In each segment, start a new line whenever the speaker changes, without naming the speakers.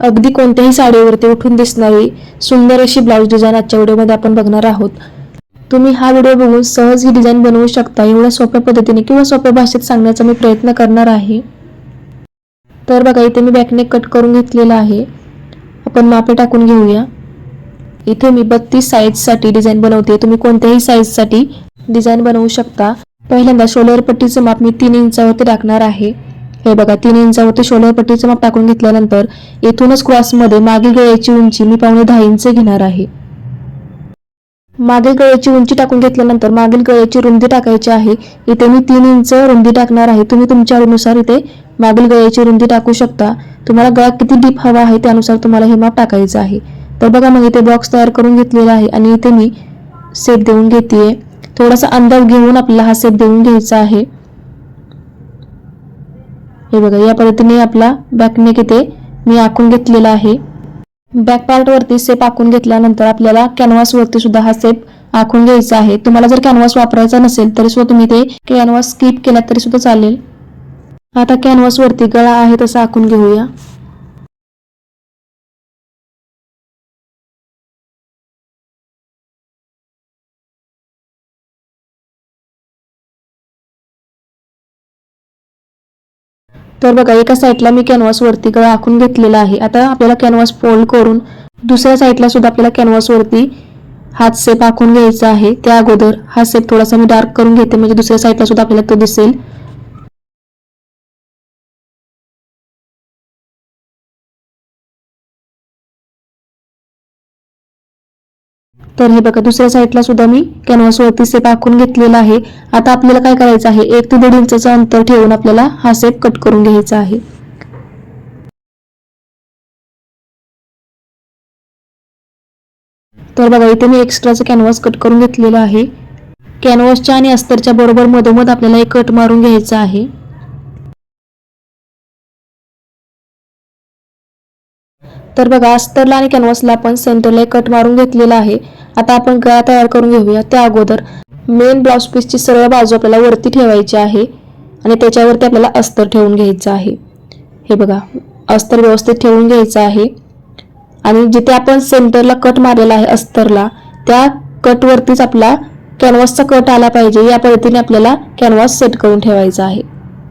अगदी कोणत्याही साडीवरती उठून दिसणारी सुंदर अशी ब्लाऊज डिझाईन आजच्या व्हिडिओमध्ये आपण बघणार आहोत. तुम्ही हा व्हिडिओ बघून सहज ही डिझाईन बनवू शकता एवढ्या सोप्या पद्धतीने किंवा सोप्या भाषेत सांगण्याचा मी प्रयत्न करणार आहे. तर बघा इथे मी बॅकनेक कट करून घेतलेला आहे. आपण मापे टाकून घेऊया. इथे मी बत्तीस साईजसाठी डिझाईन बनवते. तुम्ही कोणत्याही साईजसाठी डिझाईन बनवू शकता. पहिल्यांदा शोल्डर पट्टीचं माप मी तीन इंचावरती टाकणार आहे. हे बघा तीन इंचावरती शोल्डर पट्टीचं माप टाकून घेतल्यानंतर येथूनच क्रॉसमध्ये मागील गळ्याची उंची मी पावणे दहा इंच घेणार आहे. मागील गळ्याची उंची टाकून घेतल्यानंतर मागील गळ्याची रुंदी टाकायची आहे. इथे मी तीन इंच रुंदी टाकणार आहे. तुम्ही तुमच्या आवडीनुसार इथे मागील गळ्याची रुंदी टाकू शकता. तुम्हाला गळा किती डीप हवा आहे त्यानुसार तुम्हाला हे माप टाकायचं आहे. तर बघा मग इथे बॉक्स तयार करून घेतलेला आहे आणि इथे मी सेप देऊन घेते थोडासा अंदाज घेऊन आपल्याला हा सेप देऊन घ्यायचा आहे. हे बघा या पद्धतीने आपला बॅकनेक इथे मी आखून घेतलेला आहे. बॅक पार्टवरती सेप आखून घेतल्यानंतर आपल्याला कॅनव्हासवरती सुद्धा हा सेप आखून घ्यायचा आहे. तुम्हाला जर कॅनव्हास वापरायचा नसेल तरी सुद्धा तुम्ही ते कॅनव्हास स्किप केला तरी सुद्धा चालेल. आता कॅनव्हासवरती गळा आहे तसा आखून घेऊया. तर बघा एका साईडला मी कॅनव्हास वरती गळा आखून घेतलेला आहे. आता आपल्याला कॅनव्हास फोल्ड करून दुसऱ्या साईडला सुद्धा आपल्याला कॅनव्हास वरती हात सेप आखून घ्यायचा आहे. त्या अगोदर हा सेप थोडासा मी डार्क करून घेते. म्हणजे दुसऱ्या साईडला सुद्धा आपल्याला तो दिसेल. तर हे बघा दुसऱ्या साईडला सुद्धा मी कॅनव्हास वरती सेप आखून घेतलेला आहे. आता आपल्याला काय करायचं आहे? एक ते दीड इंच अंतर ठेवून आपल्याला हा सेप कट करून घ्यायचा आहे. तर बघा इथे मी एक्स्ट्राचं कॅनव्हास कट करून घेतलेलं आहे. कॅनव्हासच्या आणि अस्तरच्या बरोबर मधोमध आपल्याला एक कट मारून घ्यायचा आहे. तर बघा अस्तरला आणि कॅनव्हासला आपण सेंटरला कट मारून घेतलेला आहे. आता आपण गळा तयार करून घेऊया. त्या अगोदर मेन ब्लाउज पीसची सरळ बाजू आपल्याला वरती ठेवायची आहे आणि त्याच्यावरती आपल्याला अस्तर ठेवून घ्यायचं आहे. हे बघा अस्तर व्यवस्थित ठेवून घ्यायचं आहे. आणि जिथे आपण सेंटरला कट मारलेला आहे अस्तरला त्या कटवरतीच आपला कॅनव्हासचा कट आला पाहिजे. या पद्धतीने आपल्याला कॅनव्हास सेट करून ठेवायचा आहे.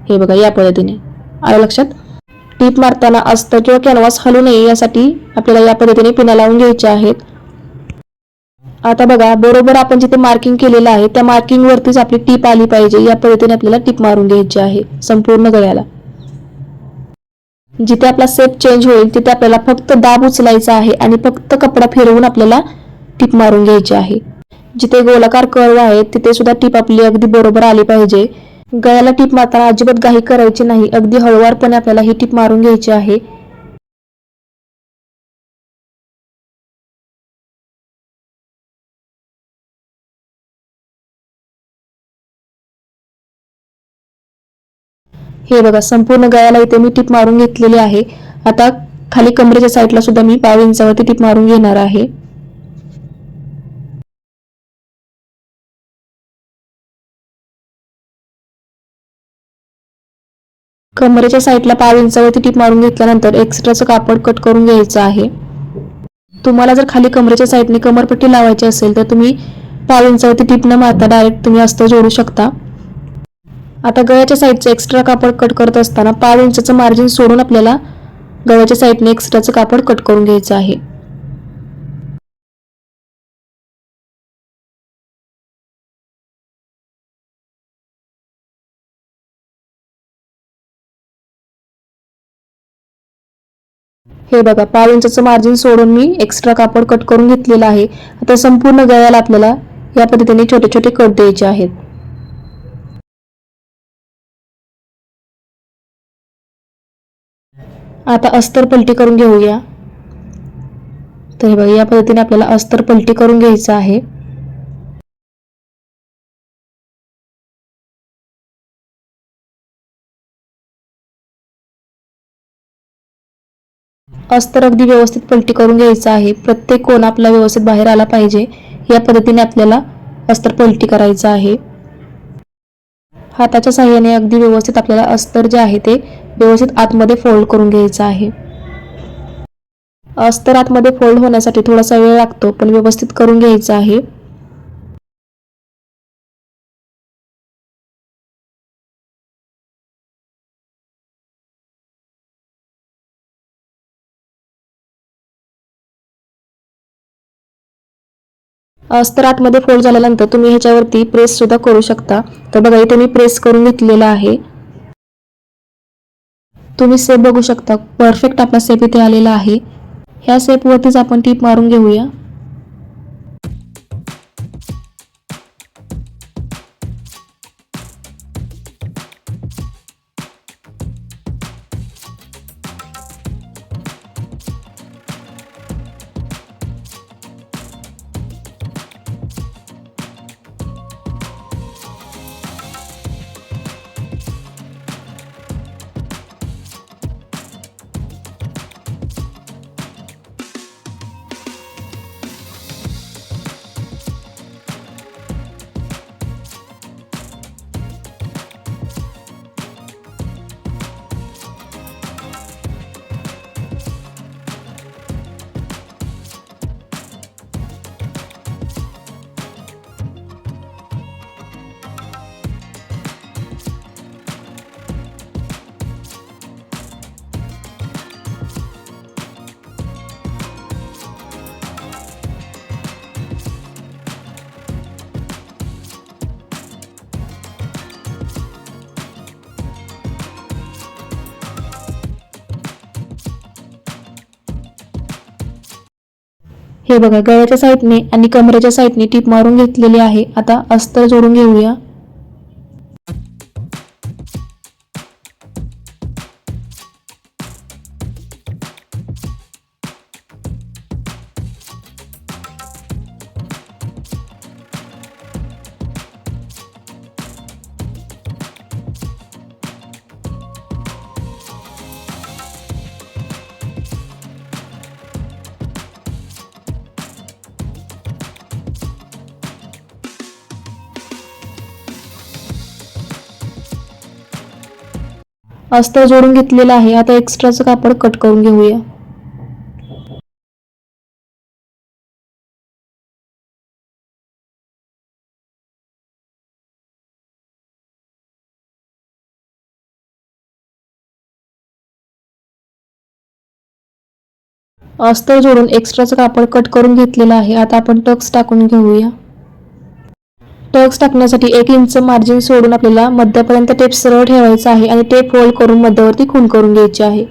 हे बघा या पद्धतीने. आलं लक्षात? टीप मारताना असतं किंवा कॅनव्हास हलू नये यासाठी आपल्याला या पद्धतीने पिना लावून घ्यायचे आहेत. आता बघा बरोबर आपण जिथे मार्किंग केलेलं आहे त्या मार्किंग वरतीच आपली टीप आली पाहिजे. या पद्धतीने आपल्याला टीप मारून घ्यायची आहे संपूर्ण गळ्याला. जिथे आपला सेप चेंज होईल तिथे आपल्याला फक्त दाब उचलायचा आहे आणि फक्त कपडा फिरवून आपल्याला टीप मारून घ्यायची आहे. जिथे गोलाकार कर्व आहे तिथे सुद्धा टीप आपली अगदी बरोबर आली पाहिजे. गळ्याला टीप मारताना अजिबात घाई करायची नाही. अगदी हळुवारपणे आपल्याला ही टीप मारून घ्यायची आहे. हे बघा संपूर्ण गळ्याला इथे मी टीप मारून घेतलेली आहे. आता खाली कमरेच्या साईडला सुद्धा मी पाव इंचावरती टीप मारून घेणार आहे. कमरेच्या साईडला पाव इंचावरती टीप मारून घेतल्यानंतर एक्स्ट्राचं कापड कट करून घ्यायचं आहे. तुम्हाला जर खाली कमरेच्या साईडने कमरपट्टी लावायची असेल तर तुम्ही पाव इंचावरती टीप न मारता डायरेक्ट तुम्ही असतं जोडू शकता. आता गळ्याच्या साईडचं एक्स्ट्रा कापड कट करत असताना पाव इंचाचं मार्जिन सोडून आपल्याला गळ्याच्या साईडने एक्स्ट्राचं कापड कट करून घ्यायचं आहे. हे बघा पाव इंचाचं मार्जिन सोडून मी एक्स्ट्रा कापड कट करून घेतलेलं आहे. आता संपूर्ण गळ्याला आपल्याला या पद्धतीने छोटे छोटे कट द्यायचे आहेत. आता अस्तर पलटी करून घेऊया. तर हे बघा या पद्धतीने आपल्याला अस्तर पलटी करून घ्यायचं आहे. अस्तर अगदी व्यवस्थित पलटी करून घ्यायचं आहे. प्रत्येक कोण आपला व्यवस्थित बाहेर आला पाहिजे या पद्धतीने आपल्याला अस्तर पलटी करायचं आहे. हाताच्या साह्याने अगदी व्यवस्थित आपल्याला अस्तर जे आहे ते व्यवस्थित आतमध्ये फोल्ड करून घ्यायचं आहे. अस्तर आतमध्ये फोल्ड होण्यासाठी थोडासा वेळ लागतो पण व्यवस्थित करून घ्यायचं आहे. अस्तर आतमध्ये फोल्ड झाल्यानंतर तुम्ही ह्याच्यावरती प्रेस सुद्धा करू शकता. तर बघा इथे मी प्रेस करून घेतलेला आहे. तुम्ही सेप बघू शकता. परफेक्ट आपला सेप इथे आलेला आहे. ह्या सेपवरतीच आपण टीप मारून घेऊया. हे बघा गळ्याच्या साईडने आणि कमरेच्या साईडने टीप मारून घेतलेली आहे. आता अस्तर जोडून घेऊया. अस्तर जोडून घेतलेलं आहे. आता एक्स्ट्राचं कापड कट करून घेऊया. अस्तर जोडून एक्स्ट्राचं कापड कट करून घेतलेलं आहे. आता आपण टक्स टाकून घेऊया. टक्स टाकण्यासाठी एक इंच मार्जिन सोडून आपल्याला मध्यापर्यंत टेप सरळ ठेवायचा आहे आणि टेप फोल्ड करून मध्यावरती खून करून घ्यायची आहे.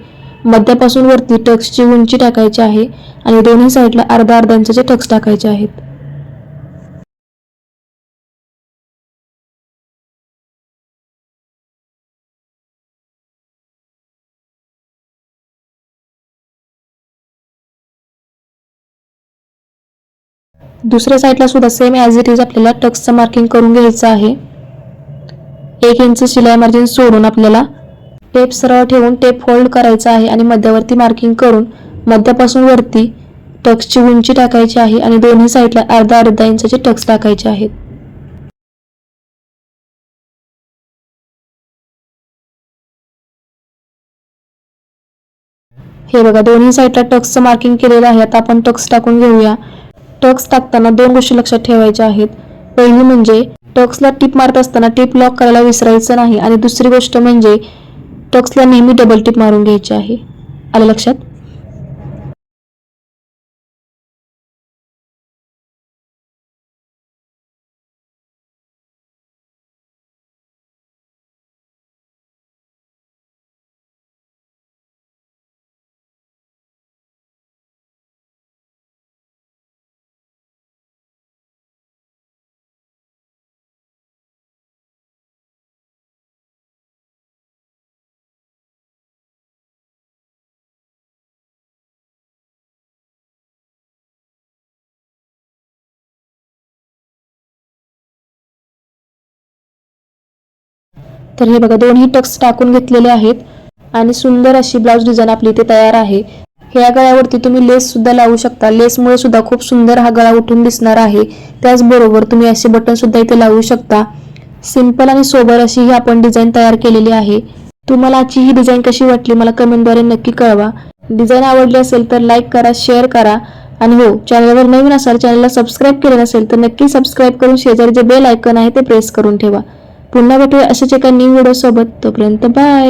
मध्यापासून वरती टक्सची उंची टाकायची आहे आणि दोन्ही साईडला अर्धा अर्धा इंचाचे टक्स टाकायचे आहेत. दुसऱ्या साईडला सुद्धा सेम ॲज इट इज आपल्याला टक्सचं मार्किंग करून घ्यायचं आहे. एक इंच शिलाई मार्जिन सोडून आपल्याला टेप सरळ ठेवून टेप फोल्ड करायचा आहे आणि मध्यावरती मार्किंग करून मध्यापासून वरती टक्सची उंची टाकायची आहे आणि दोन्ही साईडला अर्धा अर्धा इंचाचे टक्स टाकायचे आहेत हे बघा दोन्ही साईडला टक्सचं मार्किंग केलेलं आहे. आता आपण टक्स टाकून घेऊया. टक्स टाकताना दोन गोष्टी लक्षात ठेवायच्या आहेत. पहिली म्हणजे टक्सला टिप मारत असताना टिप लॉक करायला विसरायचं नाही आणि दुसरी गोष्ट म्हणजे टक्सला नेहमी डबल टिप मारून घ्यायची आहे. आलं लक्षात? तर हे बघा दोन्ही टक्स टाकून घेतलेले आहेत आणि सुंदर अशी ब्लाऊज डिझाईन आपली इथे तयार आहे. ह्या गळ्यावरती तुम्ही लेस सुद्धा लावू शकता. लेसमुळे सुद्धा खूप सुंदर हा गळा उठून दिसणार आहे. त्याचबरोबर तुम्ही असे बटन सुद्धा इथे लावू शकता. सिंपल आणि सोबर अशी ही आपण डिझाईन तयार केलेली आहे. तुम्हाला आजची ही डिझाईन कशी वाटली मला कमेंटद्वारे नक्की कळवा. डिझाईन आवडली असेल तर लाईक करा शेअर करा. आणि हो चॅनलवर नवीन असाल चॅनलला सबस्क्राईब केलं नसेल तर नक्की सबस्क्राईब करून शेजारी जे बेल आयकन आहे ते प्रेस करून ठेवा. पुन्हा भेटूया अशाच एका न्यू व्हिडिओसोबत तोपर्यंत बाय